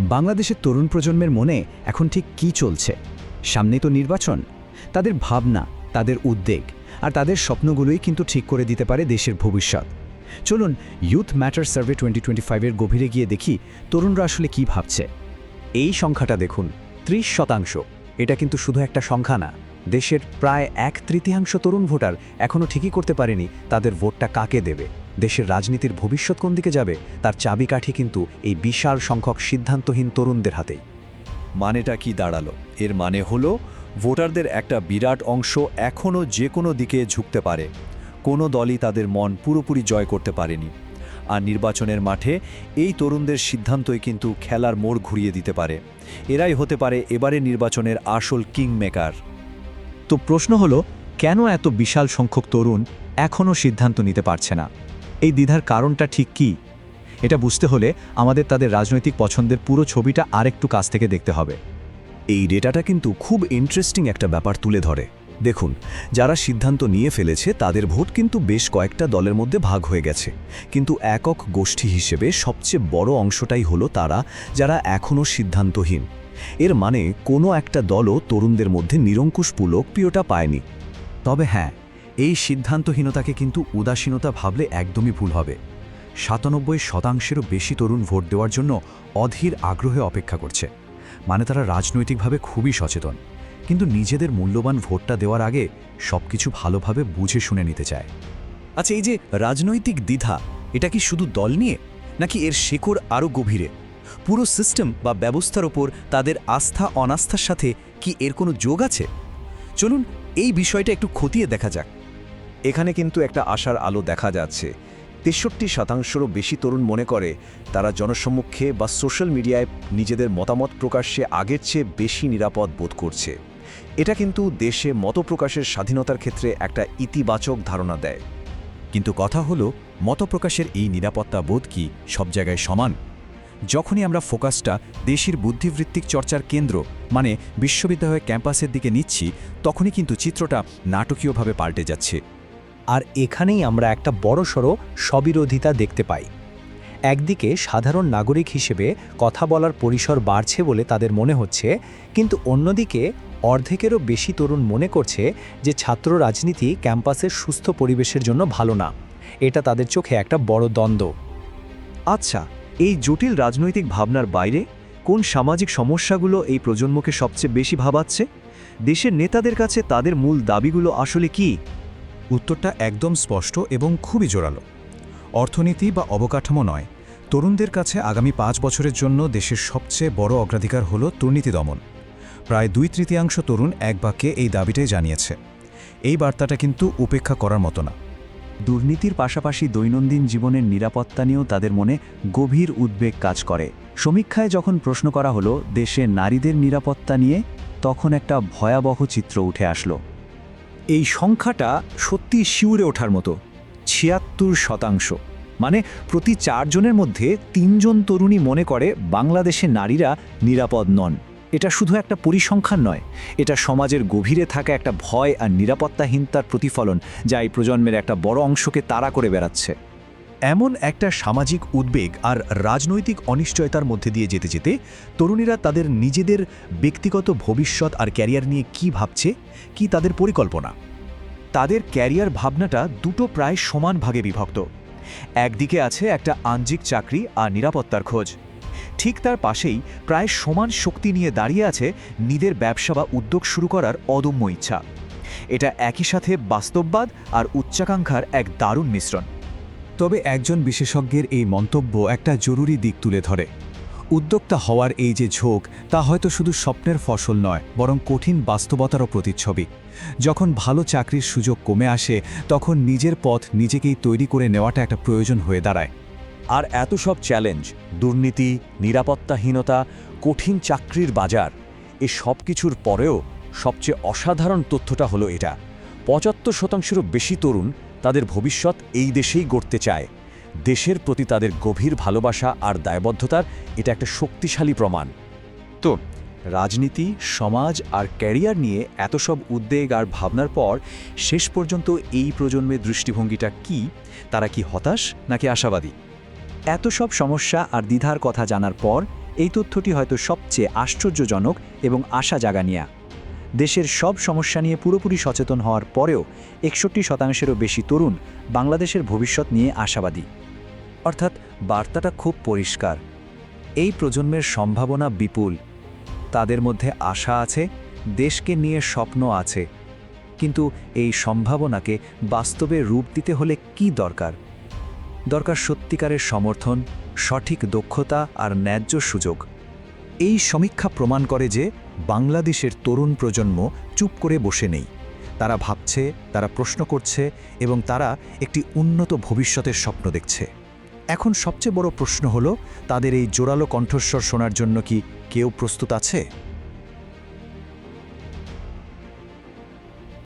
বাংলাদেশের তরুণ প্রজন্মের মনে এখন ঠিক কি চলছে? সামনে তো নির্বাচন। তাদের ভাবনা, তাদের উদ্বেগ আর তাদের স্বপ্নগুলোই কিন্তু ঠিক করে দিতে পারে দেশের ভবিষ্যৎ। চলুন youth matter survey twenty twenty ফাইভের গভীরে গিয়ে দেখি তরুণরা আসলে কি ভাবছে। এই সংখ্যাটা দেখুন, ত্রিশ শতাংশ। এটা কিন্তু শুধু একটা সংখ্যা না। দেশের প্রায় এক তৃতীয়াংশ তরুণ ভোটার এখনও ঠিকই করতে পারেনি তাদের ভোটটা কাকে দেবে। দেশের রাজনীতির ভবিষ্যৎ কোন দিকে যাবে তার চাবিকাঠি কিন্তু এই বিশাল সংখ্যক সিদ্ধান্তহীন তরুণদের হাতেই। মানেটা কি দাঁড়াল? এর মানে হলো ভোটারদের একটা বিরাট অংশ এখনও যে কোনো দিকে ঝুঁকতে পারে। কোনো দলই তাদের মন পুরোপুরি জয় করতে পারেনি। আর নির্বাচনের মাঠে এই তরুণদের সিদ্ধান্তই কিন্তু খেলার মোড় ঘুরিয়ে দিতে পারে। এরাই হতে পারে এবারে নির্বাচনের আসল কিং মেকার তো প্রশ্ন হলো কেন এত বিশাল সংখ্যক তরুণ এখনও সিদ্ধান্ত নিতে পারছে না? এই দ্বিধার কারণটা ঠিক কি? এটা বুঝতে হলে আমাদের তাদের রাজনৈতিক পছন্দের পুরো ছবিটা আরেকটু কাছ থেকে দেখতে হবে। এই ডেটাটা কিন্তু খুব ইন্টারেস্টিং একটা ব্যাপার তুলে ধরে। দেখুন, যারা সিদ্ধান্ত নিয়ে ফেলেছে, তাদের ভোট কিন্তু বেশ কয়েকটা দলের মধ্যে ভাগ হয়ে গেছে। কিন্তু একক গোষ্ঠী হিসেবে সবচেয়ে বড় অংশটাই হলো তারা, যারা এখনও সিদ্ধান্তহীন। এর মানে কোনো একটা দলও তরুণদের মধ্যে নিরঙ্কুশ পুলক প্রিয়টা পায়নি। তবে হ্যাঁ এই সিদ্ধান্তহীনতাকে কিন্তু উদাসীনতা ভাবলে একদমই ভুল হবে। সাতানব্বই শতাংশেরও বেশি তরুণ ভোট দেওয়ার জন্য অধীর আগ্রহে অপেক্ষা করছে। মানে তারা রাজনৈতিকভাবে খুবই সচেতন। কিন্তু নিজেদের মূল্যবান ভোটটা দেওয়ার আগে সবকিছু ভালোভাবে বুঝে শুনে নিতে চায়। আচ্ছা এই যে রাজনৈতিক দ্বিধা, এটা কি শুধু দল নিয়ে? নাকি এর শেকড় আরও গভীরে? পুরো সিস্টেম বা ব্যবস্থার ওপর তাদের আস্থা, অনাস্থার সাথে কি এর কোনো যোগ আছে? চলুন এই বিষয়টা একটু খতিয়ে দেখা যাক। এখানে কিন্তু একটা আশার আলো দেখা যাচ্ছে। তেষট্টি শতাংশেরও বেশি তরুণ মনে করে তারা জনসম্মুখে বা সোশ্যাল মিডিয়ায় নিজেদের মতামত প্রকাশ্যে আগের চেয়ে বেশি নিরাপদ বোধ করছে। এটা কিন্তু দেশে মতপ্রকাশের স্বাধীনতার ক্ষেত্রে একটা ইতিবাচক ধারণা দেয়। কিন্তু কথা হলো, মতপ্রকাশের এই নিরাপত্তা বোধ কি সব জায়গায় সমান? যখনই আমরা ফোকাসটা দেশের বুদ্ধিবৃত্তিক চর্চার কেন্দ্র মানে বিশ্ববিদ্যালয় ক্যাম্পাসের দিকে নিচ্ছি, তখনই কিন্তু চিত্রটা নাটকীয়ভাবে পাল্টে যাচ্ছে। আর এখানেই আমরা একটা বড়সড় স্ববিরোধিতা দেখতে পাই। একদিকে সাধারণ নাগরিক হিসেবে কথা বলার পরিসর বাড়ছে বলে তাদের মনে হচ্ছে, কিন্তু অন্যদিকে অর্ধেকেরও বেশি তরুণ মনে করছে যে ছাত্র রাজনীতি ক্যাম্পাসের সুস্থ পরিবেশের জন্য ভালো না। এটা তাদের চোখে একটা বড় দ্বন্দ্ব। আচ্ছা এই জটিল রাজনৈতিক ভাবনার বাইরে কোন সামাজিক সমস্যাগুলো এই প্রজন্মকে সবচেয়ে বেশি ভাবাচ্ছে? দেশের নেতাদের কাছে তাদের মূল দাবিগুলো আসলে কি? উত্তরটা একদম স্পষ্ট এবং খুবই জোরালো। অর্থনীতি বা অবকাঠামো নয়। তরুণদের কাছে আগামী পাঁচ বছরের জন্য দেশের সবচেয়ে বড় অগ্রাধিকার হল দুর্নীতি দমন। প্রায় দুই তৃতীয়াংশ তরুণ এক বাক্যে এই দাবিটাই জানিয়েছে। এই বার্তাটা কিন্তু উপেক্ষা করার মতো না। দুর্নীতির পাশাপাশি দৈনন্দিন জীবনের নিরাপত্তা নিয়েও তাদের মনে গভীর উদ্বেগ কাজ করে। সমীক্ষায় যখন প্রশ্ন করা হলো, দেশে নারীদের নিরাপত্তা নিয়ে, তখন একটা ভয়াবহ চিত্র উঠে আসলো। এই সংখ্যাটা সত্যি শিউরে ওঠার মতো, ছিয়াত্তর শতাংশ। মানে প্রতি চারজনের মধ্যে তিনজন তরুণী মনে করে বাংলাদেশে নারীরা নিরাপদ নন। এটা শুধু একটা পরিসংখ্যান নয়, এটা সমাজের গভীরে থাকা একটা ভয় আর নিরাপত্তাহীনতার প্রতিফলন যা এই প্রজন্মের একটা বড় অংশকে তাড়া করে বেড়াচ্ছে। এমন একটা সামাজিক উদ্বেগ আর রাজনৈতিক অনিশ্চয়তার মধ্যে দিয়ে যেতে যেতে তরুণীরা তাদের নিজেদের ব্যক্তিগত ভবিষ্যৎ আর ক্যারিয়ার নিয়ে কি ভাবছে, কি তাদের পরিকল্পনা? তাদের ক্যারিয়ার ভাবনাটা দুটো প্রায় সমান ভাগে বিভক্ত। একদিকে আছে একটা আঞ্জিক চাকরি আর নিরাপত্তার খোঁজ। ঠিক তার পাশেই প্রায় সমান শক্তি নিয়ে দাঁড়িয়ে আছে নিজের ব্যবসা বা উদ্যোগ শুরু করার অদম্য ইচ্ছা। এটা একই সাথে বাস্তববাদ আর উচ্চাকাঙ্ক্ষার এক দারুণ মিশ্রণ। তবে একজন বিশেষজ্ঞের এই মন্তব্য একটা জরুরি দিক তুলে ধরে। উদ্যোক্তা হওয়ার এই যে ঝোঁক, তা হয়তো শুধু স্বপ্নের ফসল নয়, বরং কঠিন বাস্তবতারও প্রতিচ্ছবি। যখন ভালো চাকরির সুযোগ কমে আসে, তখন নিজের পথ নিজেকেই তৈরি করে নেওয়াটা একটা প্রয়োজন হয়ে দাঁড়ায়। আর এত সব চ্যালেঞ্জ, দুর্নীতি, নিরাপত্তাহীনতা, কঠিন চাকরির বাজার, এ সব কিছুর পরেও সবচেয়ে অসাধারণ তথ্যটা হলো এটা। পঁচাত্তর শতাংশেরও বেশি তরুণ তাদের ভবিষ্যৎ এই দেশেই গড়তে চায়। দেশের প্রতি তাদের গভীর ভালোবাসা আর দায়বদ্ধতার এটা একটা শক্তিশালী প্রমাণ। তো, রাজনীতি, সমাজ আর ক্যারিয়ার নিয়ে এত সব উদ্বেগ আর ভাবনার পর শেষ পর্যন্ত এই প্রজন্মের দৃষ্টিভঙ্গিটা কি? তারা কি হতাশ নাকি আশাবাদী? এত সব সমস্যা আর দ্বিধার কথা জানার পর এই তথ্যটি হয়তো সবচেয়ে আশ্চর্যজনক এবং আশা জাগানিয়া। দেশের সব সমস্যা নিয়ে পুরোপুরি সচেতন হওয়ার পরেও একষট্টি শতাংশেরও বেশি তরুণ বাংলাদেশের ভবিষ্যৎ নিয়ে আশাবাদী। অর্থাৎ বার্তাটা খুব পরিষ্কার। এই প্রজন্মের সম্ভাবনা বিপুল। তাদের মধ্যে আশা আছে, দেশকে নিয়ে স্বপ্ন আছে। কিন্তু এই সম্ভাবনাকে বাস্তবে রূপ দিতে হলে কি দরকার? দরকার সত্যিকারের সমর্থন, সঠিক দক্ষতা আর ন্যায্য সুযোগ। এই সমীক্ষা প্রমাণ করে যে বাংলাদেশের তরুণ প্রজন্ম চুপ করে বসে নেই। তারা ভাবছে, তারা প্রশ্ন করছে এবং তারা একটি উন্নত ভবিষ্যতের স্বপ্ন দেখছে। এখন সবচেয়ে বড় প্রশ্ন হলো, তাদের এই জোরালো কণ্ঠস্বর শোনার জন্য কি কেউ প্রস্তুত আছে?